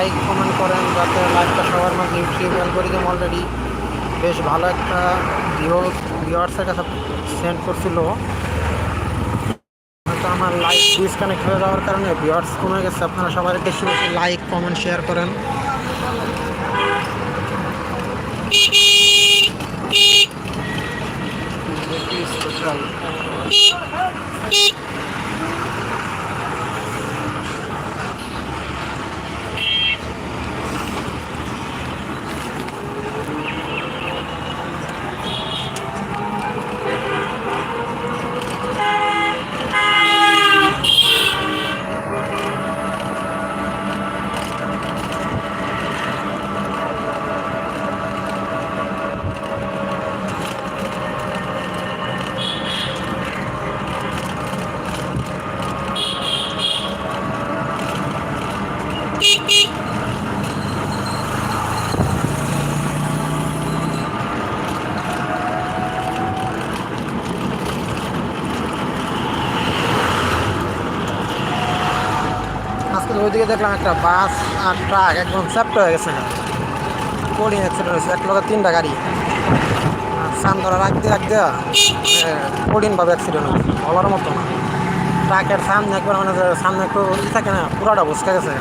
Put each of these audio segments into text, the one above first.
Like comment করেন, যাতে লাইকটা সবার মাঝে ইউটিউব অ্যালগোরিদম অলরেডি বেশ ভালো একটা ভিও ভিওয়ার্সের কাছে সেন্ড করছিল। হয়তো আমার লাইক ডিসকানেক্ট হয়ে যাওয়ার কারণে ভিওয়ার্স কমে গেছে। আপনারা সবাই বেশি বেশি লাইক কমেন্ট শেয়ার করেন। ওইদিকে দেখলাম একটা বাস, আর ট্রাক একদম চ্যাপ্ট হয়ে গেছে কোডিং অ্যাক্সিডেন্ট হয়েছে। এক লোকের তিনটা গাড়ি। সান ধরা রাখতে রাখতে কঠিনভাবে অ্যাক্সিডেন্ট হয়েছে। বলার মতো না। ট্রাকের সামনে একবার মানে সামনে একটু থাকে না, পুরোটা বসকে গেছে।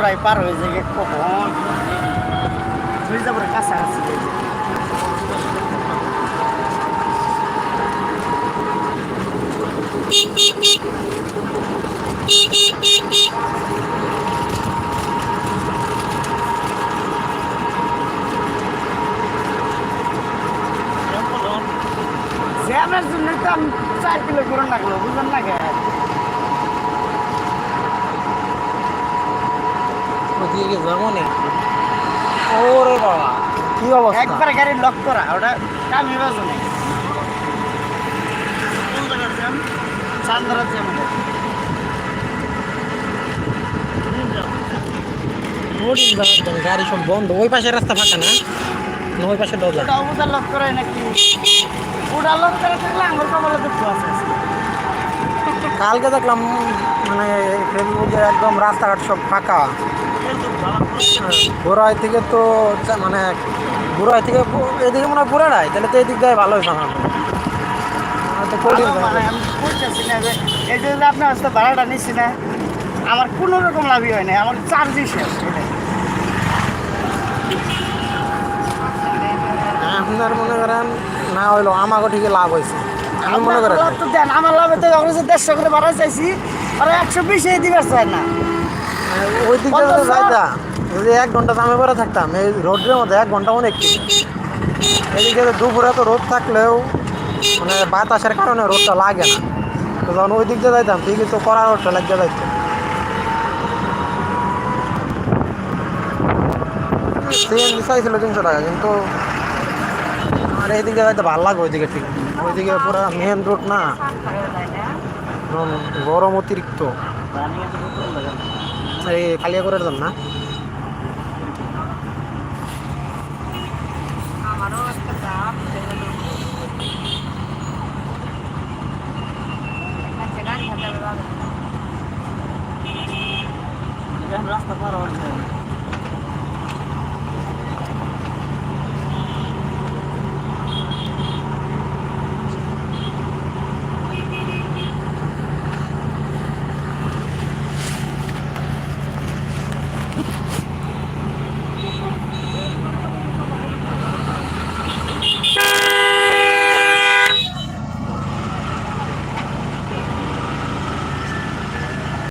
ঘুরাই পার হয়ে যায় কখন? তুই যাবার কাছাকাছি জ্যামের জন্য তো আমি চার কিলো করে লাগল বুঝলেন না কে? ওদিকে যাব না ওরে বাবা কি অবস্থা? একবার গাড়ি লক করা ওটা কামি বাজু নেই। চান্দ্রা জ্যাম গাড়ি সব বন্ধ ওই পাশে রাস্তা ফাঁকা না? ওই পাশে ওটা ওটা লক করে নাকি? ওটা লক করে থাকলে আছে। কালকে দেখলাম মানে ফেসবুকে একদম রাস্তাঘাট সব ফাঁকা। গোড়াই থেকে তো মানে গোড়াই থেকে এদিকে মনে হয় নাই তাহলে তো এদিক দিয়ে কঠিন ভালো মানে ভাড়াটা নিচ্ছি না আমার কোনো রকম লাভই হয় না আমার চার্জই শেষ। আপনার মনে করেন না হইল আমাকে ঠিকই লাভ হয়েছে। আমি মনে করেন লাভ তো দেন আমার লাভে তো দেড়শো করে ভাড়া চাইছি আর একশো বিশে দিবে চাই না। ওই দিক দিয়ে যদি পঞ্চাশ যাইতা যদি এক ঘণ্টা দামে পরে থাকতাম। এই রোডের মধ্যে এক ঘণ্টা অনেক এদিকে দুপুরে তো রোদ থাকলেও মানে বাতাসের কারণে রোদটা লাগে না। তো যখন ওই দিক দিয়ে যাইতাম ঠিকই তো কড়া রোদটা লাগিয়ে যাইতো। সিএনজি চাইছিল তিনশো টাকা কিন্তু আর এইদিকে যাইতে ভালো লাগে ওইদিকে ঠিক। ওইদিকে পুরো মেন রোড না। গরম অতিরিক্ত। এই কালিয়া করে দাম